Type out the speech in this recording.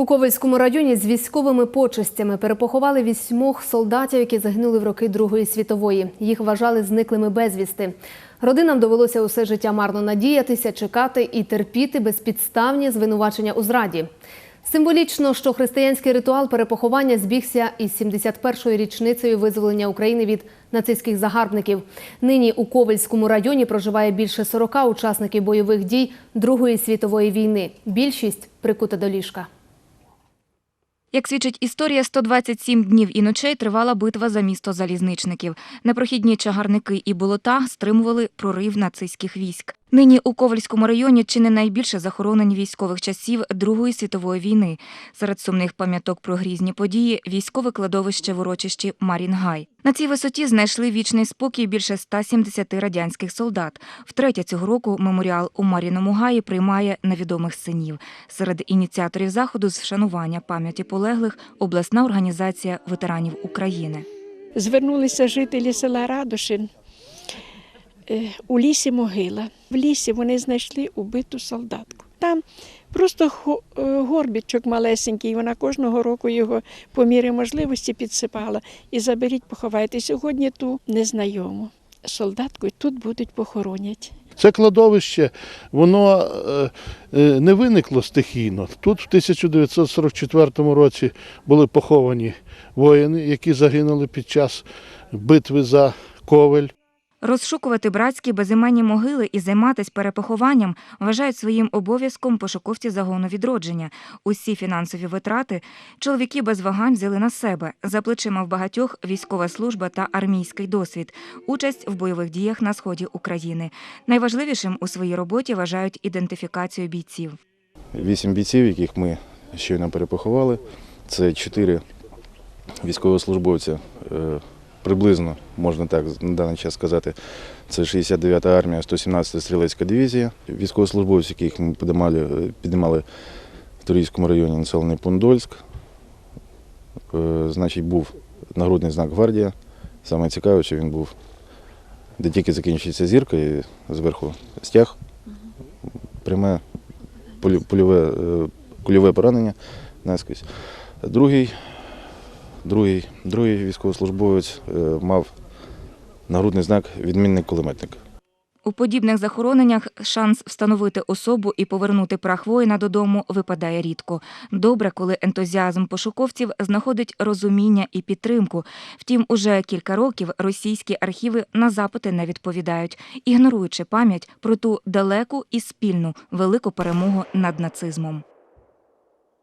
У Ковальському районі з військовими почестями перепоховали вісьмох солдатів, які загинули в роки Другої світової. Їх вважали зниклими безвісти. Родинам довелося усе життя марно надіятися, чекати і терпіти безпідставні звинувачення у зраді. Символічно, що християнський ритуал перепоховання збігся із 71-ю річницею визволення України від нацистських загарбників. Нині у Ковальському районі проживає більше 40 учасників бойових дій Другої світової війни. Більшість прикута до ліжка. Як свідчить історія, 127 днів і ночей тривала битва за місто залізничників. Непрохідні чагарники і болота стримували прорив нацистських військ. Нині у Ковальському районі чи не найбільше захоронені військових часів Другої світової війни. Серед сумних пам'яток про грізні події військове кладовище в урочищі Марінгай. На цій висоті знайшли вічний спокій більше 170 радянських солдат. Втретє цього року меморіал у Маріному гаї приймає невідомих синів. Серед ініціаторів заходу з вшанування пам'яті полеглих обласна організація ветеранів України. Звернулися жителі села Радошин е, у лісі могила. В лісі вони знайшли убиту солдатку. Там просто е, горбічок малесенький, вона кожного року його по мірі можливості підсипала. І заберіть, поховайте. Сьогодні ту незнайому солдатку і тут будуть похоронять. Це кладовище, воно е, е, не виникло стихійно. Тут в 1944 році були поховані воїни, які загинули під час битви за Ковель. Розшукувати братські безіменні могили і займатися перепохованням вважають своїм обов'язком пошуковці загону відродження. Усі фінансові витрати чоловіки без вагань взяли на себе. За плечима в багатьох військова служба та армійський досвід, участь в бойових діях на сході України. Найважливішим у своїй роботі вважають ідентифікацію бійців. Вісім бійців, яких ми щойно перепоховали. Це чотири військовослужбовця. Приблизно, можна так на даний час сказати, це 69-та армія, 117-та стрілецька дивізія. Військовослужбовці, яких ми піднімали, піднімали в Турійському районі населений Пундольськ. Е, Значить, був нагрудний знак гвардія. Саме цікаве, що він був, де тільки закінчується зірка і зверху стяг. Пряме польове, е, кульове поранення наскрізь. Другий, другий, другий військовослужбовець е, мав нагрудний знак відмінник кулеметник. У подібних захороненнях шанс встановити особу і повернути прах воїна додому випадає рідко. Добре, коли ентузіазм пошуковців знаходить розуміння і підтримку. Втім, уже кілька років російські архіви на запити не відповідають, ігноруючи пам'ять про ту далеку і спільну велику перемогу над нацизмом.